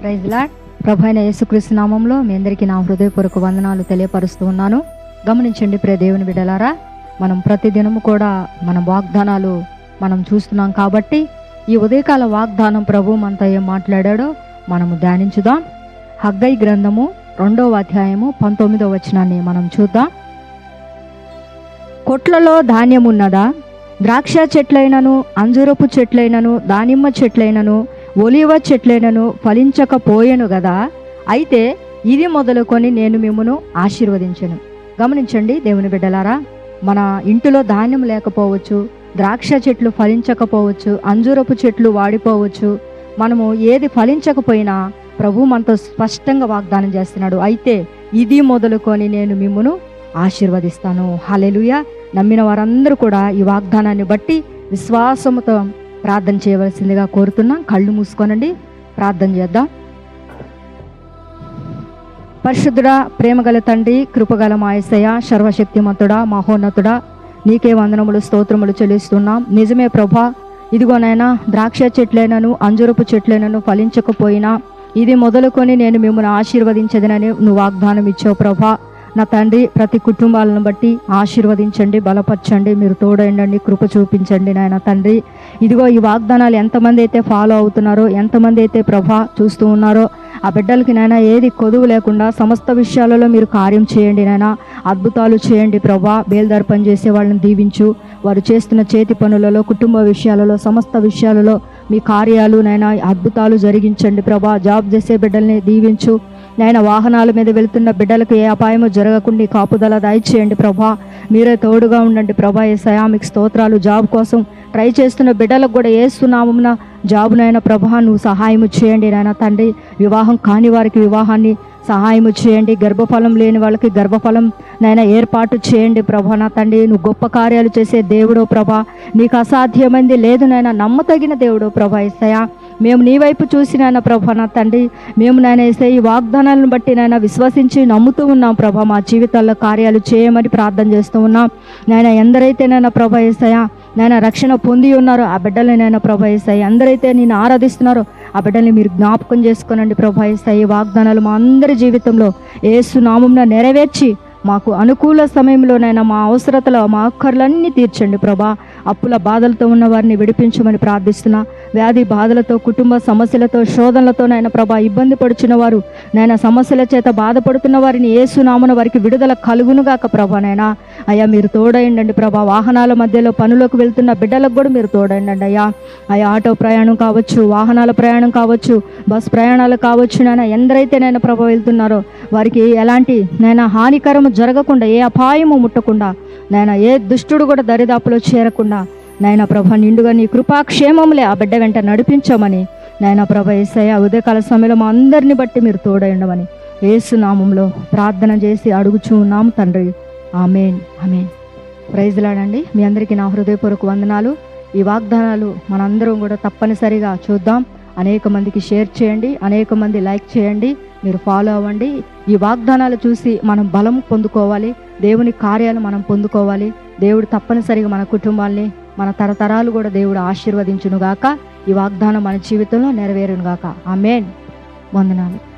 Praise lord ప్రభు అయిన యేసుక్రీస్తు నామంలో మీ అందరికీ నా హృదయపూర్వక వందనాలు తెలియపరుస్తూ ఉన్నాను. గమనించండి ప్రే దేవుని బిడ్డలారా మనం ప్రతిదినము కూడా మన వాగ్దానాలు మనం చూస్తున్నాం కాబట్టి ఈ ఉదయకాల వాగ్దానం ప్రభు మనతో ఏం మాట్లాడాడో మనము ధ్యానించుదాం. హగ్గై గ్రంథము రెండవ అధ్యాయము పంతొమ్మిదో వచనాన్ని మనం చూద్దాం. కొట్లలో ధాన్యం ఉన్నదా ద్రాక్ష చెట్లైనను అంజూరపు చెట్లైనను దానిమ్మ చెట్లైనను ఒలివ చెట్లైనను ఫలించకపోయెను గదా. అయితే ఇది మొదలుకొని నేను మిమ్మను ఆశీర్వదించను. గమనించండి దేవుని బిడ్డలారా మన ఇంటిలో ధాన్యం లేకపోవచ్చు ద్రాక్ష చెట్లు ఫలించకపోవచ్చు అంజూరపు చెట్లు వాడిపోవచ్చు మనము ఏది ఫలించకపోయినా ప్రభు మనతో స్పష్టంగా వాగ్దానం చేస్తున్నాడు. అయితే ఇది మొదలుకొని నేను మిమ్మను ఆశీర్వదిస్తాను. హలెలుయ నమ్మిన వారందరూ కూడా ఈ వాగ్దానాన్ని బట్టి విశ్వాసముతో ప్రార్థన చేయవలసిందిగా కోరుతున్నాం. కళ్ళు మూసుకోనండి. ప్రార్థన చేద్దాం. పరిశుద్ధుడా ప్రేమగల తండ్రి కృపగల మాయసయ సర్వశక్తిమంతుడా మహోన్నతుడా నీకే వందనములు స్తోత్రములు చెల్లిస్తున్నాం. నిజమే ప్రభా ఇదిగోనైనా ద్రాక్ష చెట్లైనను అంజురపు చెట్లైనను ఫలించకపోయినా ఇది మొదలుకొని నేను మిమ్మల్ని ఆశీర్వదించదనని నువ్వు వాగ్దానం ఇచ్చావు ప్రభా. నా తండ్రి ప్రతి కుటుంబాలను బట్టి ఆశీర్వదించండి బలపరచండి మీరు తోడండి కృప చూపించండి నాయన తండ్రి. ఇదిగో ఈ వాగ్దానాలు ఎంతమంది అయితే ఫాలో అవుతున్నారో ఎంతమంది అయితే ప్రభా చూస్తూ ఉన్నారో ఆ బిడ్డలకి నాయన ఏది కొదువు లేకుండా సమస్త విషయాలలో మీరు కార్యం చేయండి నాయన. అద్భుతాలు చేయండి ప్రభా. బేల్దర్పణ చేసే వాళ్ళని దీవించు. వారు చేస్తున్న చేతి పనులలో కుటుంబ విషయాలలో సమస్త విషయాలలో మీ కార్యాలు నైనా అద్భుతాలు జరిగించండి ప్రభా. జాబ్ చేసే బిడ్డల్ని దీవించు. నాయన వాహనాల మీద వెళ్తున్న బిడ్డలకు ఏ అపాయము జరగకుండా నీ కాపుదల దయచేయండి ప్రభా. మీరే తోడుగా ఉండండి ప్రభా. ఏ సయామిక్ స్తోత్రాలు. జాబ్ కోసం ట్రై చేస్తున్న బిడ్డలకు కూడా ఏస్తున్నామున జాబునైనా ప్రభా నువ్వు సహాయం చేయండి నాయన తండ్రి. వివాహం కాని వారికి వివాహాన్ని సహాయం చేయండి. గర్భఫలం లేని వాళ్ళకి గర్భఫలం నైనా ఏర్పాటు చేయండి ప్రభా. నా తండ్రి నువ్వు గొప్ప కార్యాలు చేసే దేవుడో ప్రభా. నీకు అసాధ్యమైంది లేదు నైనా నమ్మతగిన దేవుడో ప్రభా ఇస్తాయా మేము నీ వైపు చూసి నాయన ప్రభా నా తండ్రి మేము నాయన వేసే ఈ వాగ్దానాలను బట్టి నాయన విశ్వసించి నమ్ముతూ ఉన్నాం ప్రభా మా జీవితాల్లో కార్యాలు చేయమని ప్రార్థన చేస్తూ ఉన్నాం. నాయన ఎందరైతే నాయన ప్రభా ఏసయా నాయన రక్షణ పొంది ఉన్నారో ఆ బిడ్డల్ని నాయన ప్రభా ఎందరైతే నేను ఆరాధిస్తున్నారో ఆ బిడ్డల్ని మీరు జ్ఞాపకం చేసుకోనండి ప్రభా ఏసయ్య ఈ వాగ్దానాలు మా అందరి జీవితంలో ఏసు నామంన నెరవేర్చి మాకు అనుకూల సమయంలోనైనా మా అవసరతలో మా అక్కర్లన్నీ తీర్చండి ప్రభా. అప్పుల బాధలతో ఉన్న వారిని విడిపించమని ప్రార్థిస్తున్నా. వ్యాధి బాధలతో కుటుంబ సమస్యలతో శోధనలతో నాయన ప్రభా ఇబ్బంది పడుచున్న వారు నాయన సమస్యల చేత బాధపడుతున్న వారిని ఏసునామన వారికి విడుదల కలుగునుగాక ప్రభా నాయన. అయ్యా మీరు తోడయండి ప్రభా. వాహనాల మధ్యలో పనులకు వెళ్తున్న బిడ్డలకు కూడా మీరు తోడయండి అయ్యా. అయ్యా ఆటో ప్రయాణం కావచ్చు వాహనాల ప్రయాణం కావచ్చు బస్ ప్రయాణాలు కావచ్చు నాయన ఎందరైతే నైనా ప్రభా వెళ్తున్నారో వారికి ఎలాంటి నైనా హానికరము జరగకుండా ఏ అపాయము ముట్టకుండా నాయన ఏ దుష్టుడు కూడా దరిదాపులో చేరకుండా నాయన ప్రభ నిండుగా నీ కృపాక్షేమములే ఆ బిడ్డ వెంట నడిపించమని నాయన ప్రభ ఏసయ్య ఉదయకాల సమయంలో మా అందరిని బట్టి మీరు తోడైండమని ఏసునామంలో ప్రార్థన చేసి అడుగుచూ ఉన్నాం తండ్రి. Amen amen. ప్రైజ్లాడండి మీ అందరికీ నా హృదయపూర్వక వందనాలు. ఈ వాగ్దానాలు మనందరం కూడా తప్పనిసరిగా చూద్దాం. అనేక మందికి షేర్ చేయండి. అనేక మంది లైక్ చేయండి. మీరు ఫాలో అవ్వండి. ఈ వాగ్దానాలు చూసి మనం బలం పొందుకోవాలి. దేవుని కార్యాలు మనం పొందుకోవాలి. దేవుడు తప్పనిసరిగా మన కుటుంబాల్ని మన తరతరాలు కూడా దేవుడు ఆశీర్వదించునుగాక. ఈ వాగ్దానం మన జీవితంలో నెరవేరునుగాక. ఆమెన్. వందనాలు.